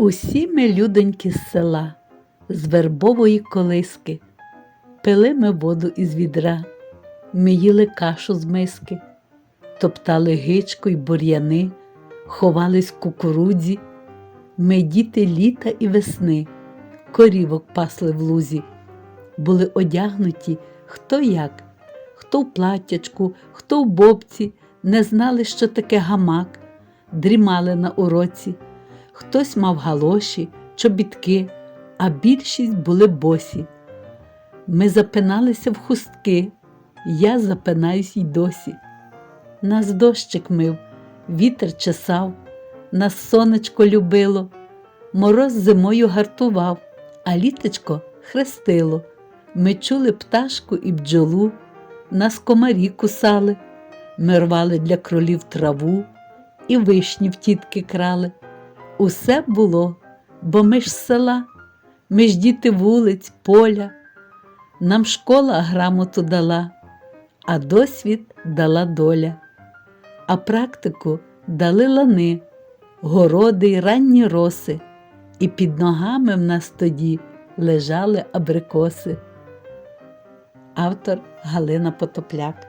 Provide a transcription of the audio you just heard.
Усі ми людоньки з села, з вербової колиски, пили ми воду із відра, ми їли кашу з миски, топтали гичку й бур'яни, ховались в кукурудзі, ми діти літа і весни, корівок пасли в лузі, були одягнуті хто як, хто в платтячку, хто в бобці, не знали, що таке гамак, дрімали на уроці. Хтось мав галоші, чобітки, а більшість були босі. Ми запиналися в хустки, я запинаюсь й досі. Нас дощик мив, вітер чесав, нас сонечко любило, мороз зимою гартував, а літечко хрестило. Ми чули пташку і бджолу, нас комарі кусали, ми рвали для кролів траву і вишні в тітки крали. Усе було, бо ми ж села, ми ж діти вулиць, поля. Нам школа грамоту дала, а досвід дала доля, а практику дали лани, городи й ранні роси, і під ногами в нас тоді лежали абрикоси. Автор Галина Потопляк